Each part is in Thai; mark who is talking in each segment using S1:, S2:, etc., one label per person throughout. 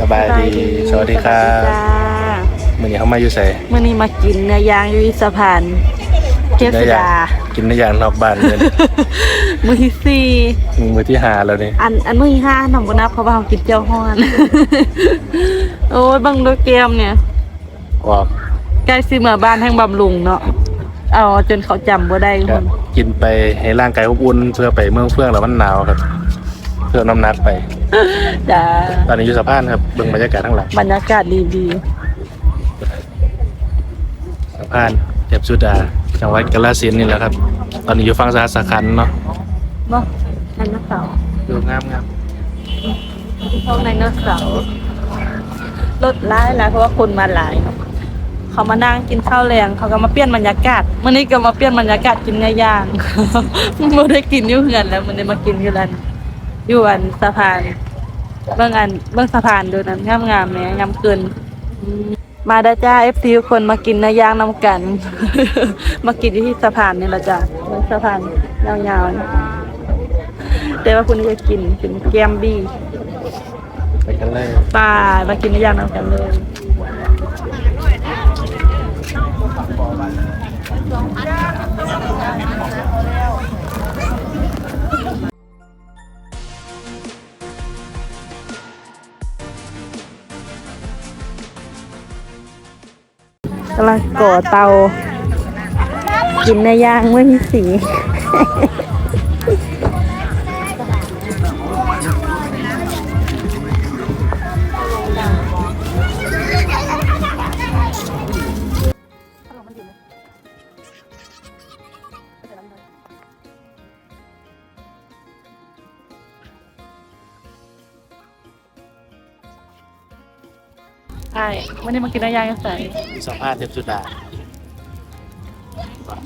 S1: สบายดี สวัสดีครับ
S2: จ้า
S1: มื่อนี้เขามาอยู่ใส่
S2: มื่อนี้มากินเนื้อย่างอยูที่สะพานเทพ
S1: ได้
S2: สุ
S1: ยั
S2: ดา
S1: กินได้อย่างนอกบ้านเลย
S2: มือที่สี่
S1: มือที่หาแล้วนี่
S2: อันอันมือที่ห้าหน่อมบนับเพราะว่าเรากินเจ้าฮ้อนโอ้ยบังดูเกมเนี่ย
S1: ออก
S2: ใกล้สิเมื่อบ้านแห่งบำรุงเนาะเอาจนเขาจำบ่ได้ค
S1: ก็
S2: น
S1: กินไปให้ร่างกายอบอุ่นเพื่อไปเมืองเฟื่องแล้วมันหนาวครับ เพื่อน้ำหนักไป
S2: จ้า
S1: ตอนนี้อยู่สะพานครับเบิ่งบรรยากาศข้างหลัง
S2: บรรยากาศดี
S1: สะพานเทพสุดาจังหวัดกาฬสินธุ์นี่แหละครับ ตอนนี้อยู่ฝั่งสาสะขันเนาะ
S2: ๆเนาะไดโนเสาร์
S1: ดูงามงาม
S2: พวกไดโนเสาร์รถร้ายหลายเพราะว่าคนมาหลายเนาะเขามานั่งกินข้าวแรงเขาก็มาเปลี่ยนบรรยากาศมื่อนี้ก็มาเปลี่ยนบรรยากาศกินเนื้อย่างไม่ได้กินอยู่เฮือนแล้วมันได้มากินอยู่ร้าน อยู่อันสะพาน เบื้องอันเบื้องสะพานดูนั้นงามงามๆเนี่ยงามเกินอืมมาได้อจ้าเอฟซีคนมากินเนื้อย่างนำกัน มากินอยู่ที่สะพานนี่แหละจ้าเบื้องสะพานยาวๆนะแต่ว่าคุณจะกินเป็นแกมบี้
S1: ไปกันเลย
S2: ปลามากินเนื้อย่างนำกันเลย กำลังก่อเตา กินเนื้อย่างไม่มีสี ใช่ไม่ได้มากินเนื้อย่างกันใส่
S1: อยู่สะพานเทพสุดา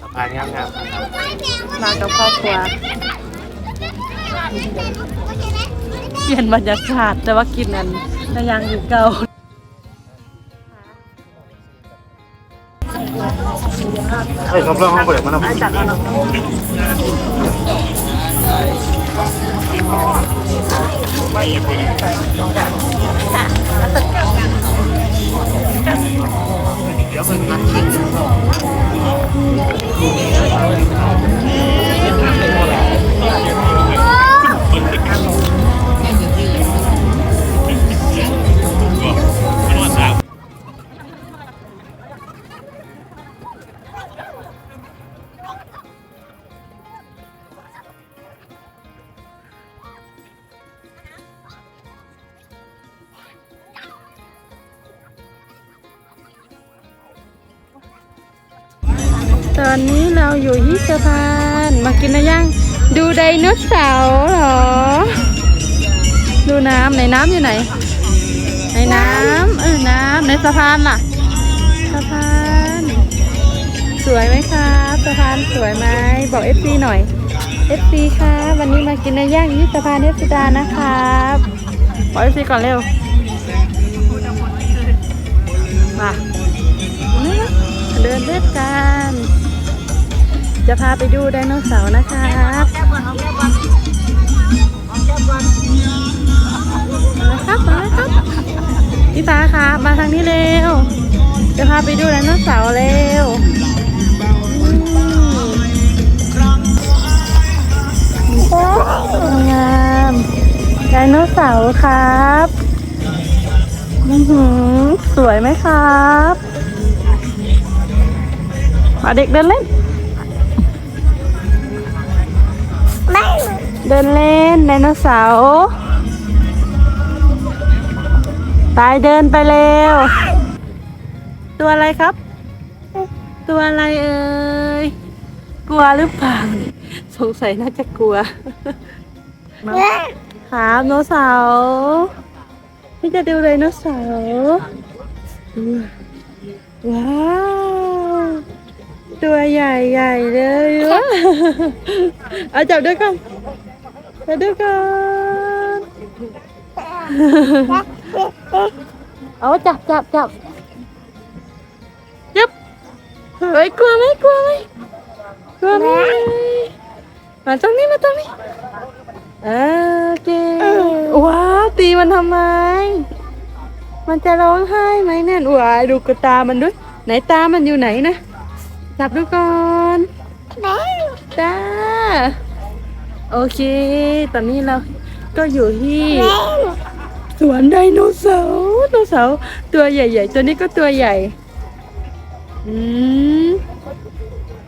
S1: สะพานงามงามๆครับ
S2: มากับครอบครัวเปลี่ยนบรรยากาศแต่ว่ากินนั้นเนื้อย่างอยู่เก่า
S1: เฮ้ยเขาเพิ่งห้องเปิดมาแล้ว
S2: จัดแล้ว เนาะต โนเสาร์เหรอ ดูน้ำไหนน้ำอยู่ไหน ในน้ำเออน้ำในสะพานล่ะ สะพาน สวยไหมครับสะพานสวยไหมบอกเอฟซีหน่อยเอฟซีครับวันนี้มากินเนื้อย่างที่สะพานเทพสุดานะครับบอกเอฟซีก่อนเร็วมาเดินเล่นกัน จะพาไปดูไดโนเสาร์นะครับมาเลยครับมาเลยครับพี่ฟ้าครับมาทางนี้เร็ว จะพาไปดูไดโนเสาร์เร็วงามไดโนเสาร์ครับสวยไหมครับมาเด็กเดินเล่น เดินเล่นไดโนเสาร์ตายเดินไปเร็ว ตัวอะไรครับ ตัวอะไรเอ่ย กลัวหรือเปล่า สงสัยน่าจะกลัวครับโนเสาร์พี่จะดูไดโนเสาร์ว้าว ตัวใหญ่ใหญ่เลยว้าวเอาจับด้วยกัน จับด้วยกันเอาจับจับจับยับเฮ้ยกลัวไหมกลัวไหมกลัวไหมมาตรงนี้มาตรงนี้โอเคว้าวตีมันทำไม มันจะร้องไห้ไหมเนี่ยหวายดูกระตามันด้วยไหนตามันอยู่ไหนนะจับดูก่อนตา โอเค ตอนนี้เราก็อยู่ที่สวนไดโนเสาร์ไดโนเสาร์ตัวใหญ่ ๆ ตัวนี้ก็ตัวใหญ่ อืม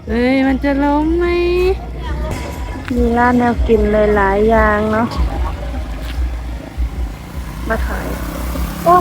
S2: เอ้ยมันจะล้มไหม มีร้านแนวกินเลยหลายอย่างเนาะ มาถ่าย โอ้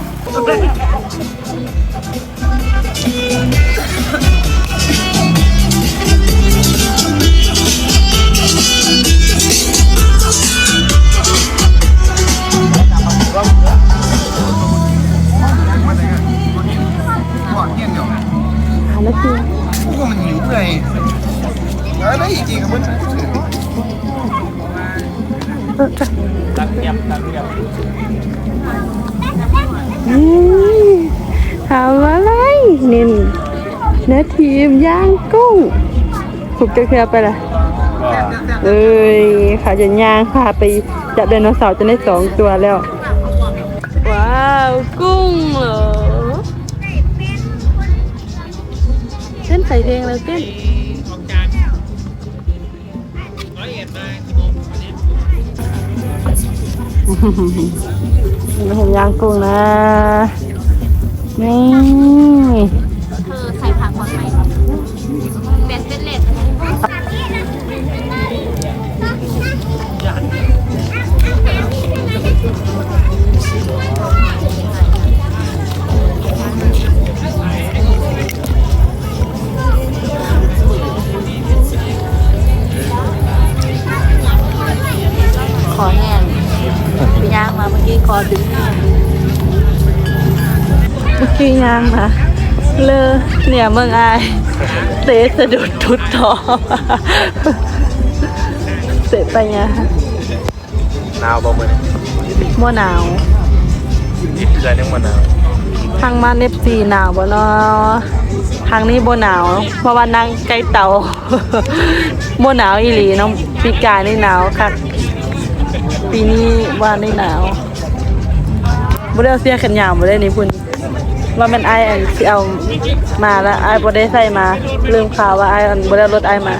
S2: ก็
S1: มทำ
S2: อะไรนี่เนื้ทีมย่างกุ้งถูกจะเคลียไปละเอ้ยขาจะย่างพาไปจับไดโนเสาร์จะได้สองตัวแล้ว ว้าวกุ้งเหรอเส้นใส่เพลงแล้วเต้น เห็นย่างกุ้งนะนี่างมาเมื่อกี้คอดึงเมื่อกี้ย่างมาเลอเนี่ยเมืองอายเตะสะดุดทุดท้อเตะไปไง
S1: หนาวบ่มื้อนี้
S2: มัวหนาว
S1: นี่เดือนยังบ่หนาว
S2: ทางมาเนฟซีหนาวบ่เนาะทางนี้บ่หนาว เพราะว่านั่งใกล้เตาบ่หนาวอีหลีเน้องปีกายนี่หนาวค่ะปีนี้ว่านี่หนาว บ่ได้เอาเสื้อแขนยาวบ่ได้นี่พุ่นว่ามันไอายอันสิเอามาแล้วไอายบ่ได้ใส่มาลืมข่าวว่าไอายอันบ่ได้เอารถไอายมา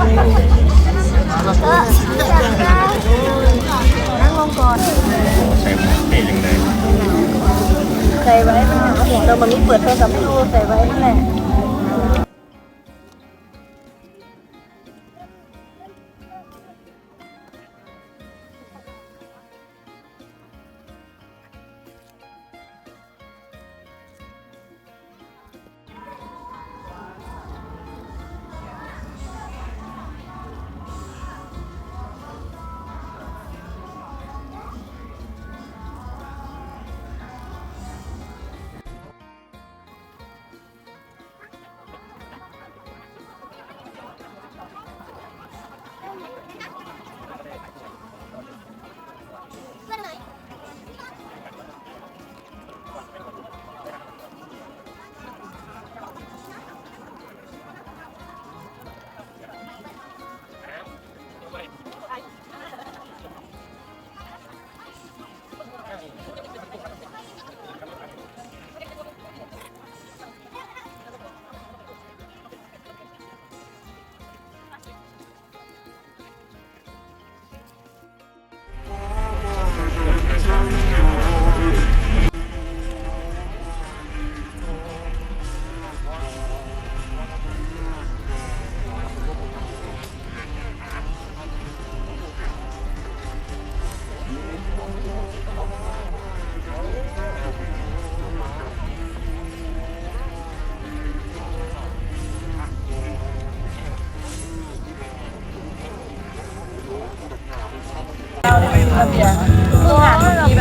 S1: ใส่ไวกเท่จังเลย
S2: ใส่ไว้มันเรามันมีเปิดโทรศัพท์ให้ดูใส่ไว้นั่นแหละ ราได้ไปกินระเบียงเพิ่งหาที่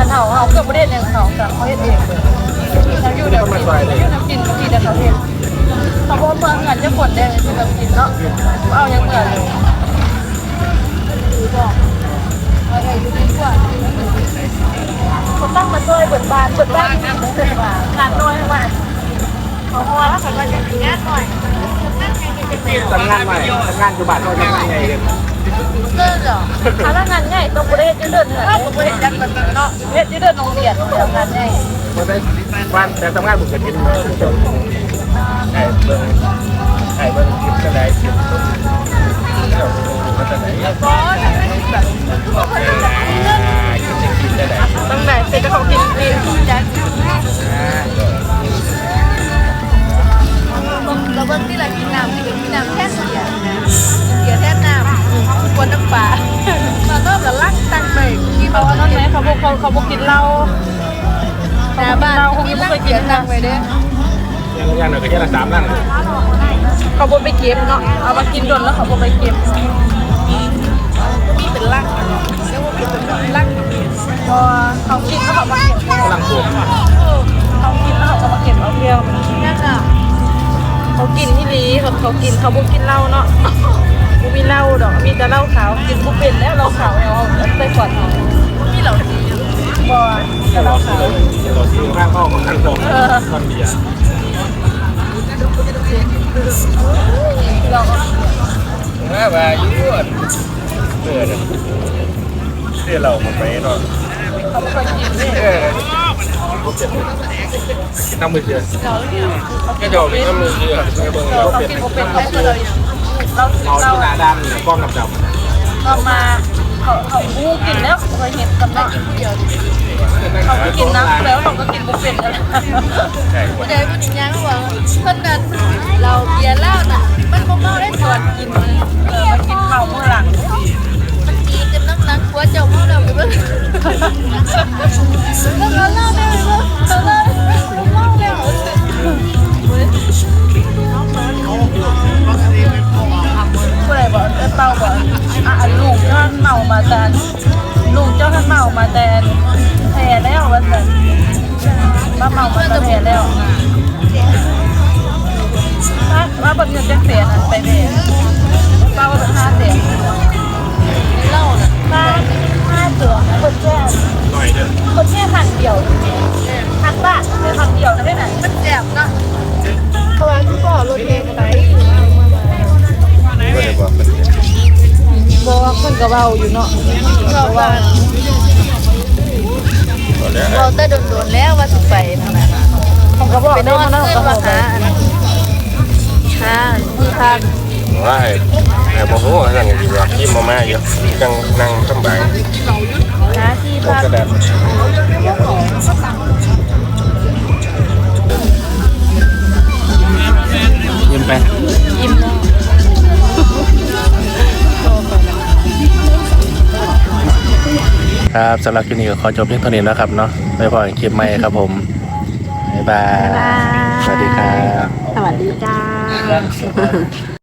S2: ฉันเห่าเห่าเกือบประเด็นอย่างเขาแต่เขาเฮ็ดเองเลยเขาอยู่เดี๋ยวกินเขาอยู่น้ำกินกินเดี๋ยวเขาเฮ็ดเขาบอกเมืองกันจะกดได้ที่แบบกินเนาะเอาย่างเหมือนเลยบอกอะไรอยู่ดีกว่าเขาตั้งมาซอยเปิดบานเปิดบ้านเปิดบานงานน้อยมากเขาพอแล้วเขาก็จะงานหน่อย
S3: ทำงานใหม่ทำงานอยู่บ้านเขาทำงานไงเลย
S4: เลิกเหรอ
S2: ถ้างานง่ายต้องบริเฮ็ดยืดเดินเหนื่อยต้องบริเฮ็ดยันมันเนาะเฮ็ดยืดเดินโรงเรียนเดี๋ยวงานง่าย
S3: มันได้บ้านแต่ทำงานบุกเกิดขึ้นไอ้เบิ้งไอ้เบิ้งกินกระไดกินมันจะไหน
S4: ก็ทำให้แบบก็คนจะกินเงิน
S3: กินจะกินได้ไหน
S2: ตั้งแต่เป็นเจ้าของกินเอง
S4: จัด เราเบิ้งที่เรากินน้ำกินน้ำแค่เสียเสียแค่น้ำกวนน้ำปลามาก็แบบลักตั้งไปที่
S2: เขา
S4: บ้าน
S2: นั่นไหมเขาบอกเขาเขาบอกกินเหล้า
S4: แต่บ้านที่ลักเสียตั้งไปเด้
S3: ยังยังหนึ่งก็แค่ละสามนั่ง
S2: เขาบอกไปเก็บเนาะเอามากินดนแล้วเขาบอกไปเก็บ
S4: มีเป็นลักเรียกว่ามีเป็นลัก
S2: พอเขากินแล้วเขามาเก็บ
S3: ลังปว
S2: เขากินแล้วเขาก็มาเก็บเอาเปรี้ยว
S4: นั่น
S2: เขากินที่ลีเขาเขากินเขาบอกกินเหล้าเนาะกูมีเหล้าดอกมีแต่เหล้าขาวกินบุเป็นแล้วเหล้าขาวเอาใส่ขวดเอา
S4: มีเหล่านี้
S2: บ่แต่เหล้าขาว
S3: เราซื้อข้างห้องของข้างตรงคอนเบียร์
S2: เรา
S3: ว่าว่ายุ่นเตือนเตือนเราไปเนาะ
S2: เขาไม่เคยกินเลย
S3: เออน้ำมือเชื่อก็จะมีน้ำมือเชื่อเบิ่งเรา
S2: เขา
S3: เป็น
S2: กินบุเป็นเขากินเรา
S3: เอา
S2: เรา
S3: ที่หน้าดำกล้องดำ
S2: ก็มาเขาเขาบูกินแล้วเคยเห็นกันว่า
S4: ผู้เดียว
S3: ๆ
S2: เขาก็กินน้ำแล้วเราก็กินบุเป็นกัน
S3: ใช่
S4: ผู้ใดผู้หญิงยังว่าคนนั้นเราเบียร์เหล้าน่ะมันบ่เมาได้ตอนกินมัน
S2: เออมากินข้าวเมื่อหลัง
S4: มันตี กันน้ำหนัก แส
S2: บเนาะ
S4: เพราะว่าทุกคนรถเองไป
S3: ก็เลยบอก
S2: บอกว่าคนก็เบาอยู่เนาะ
S4: เราว่าเราแต่โดนๆแล้วว่าสิไปนั่นน่ะ
S2: ผมก็บอก
S4: ไปน
S2: ได้
S4: อน
S2: มาเนาะ
S4: เพื่
S2: ก็
S4: อน
S2: บ
S4: มา
S2: อก
S4: หาอันนั้นหาที่พัก
S3: ว่าไอ้ไอ้โมโหนั่นก็อยู่ว่าที่มาม่าอยู่นั่งนั่งสบาย
S4: หาที่
S3: ก็
S4: พัก
S1: ครับสำหรับคลิปนี้ก็ขอจบเพียงเท่านี้แล้วครับเนาะไปพบกันคลิปใหม่ครับผมบ๊ายบาย สวัสดีครับ
S2: สวัสดีจ้า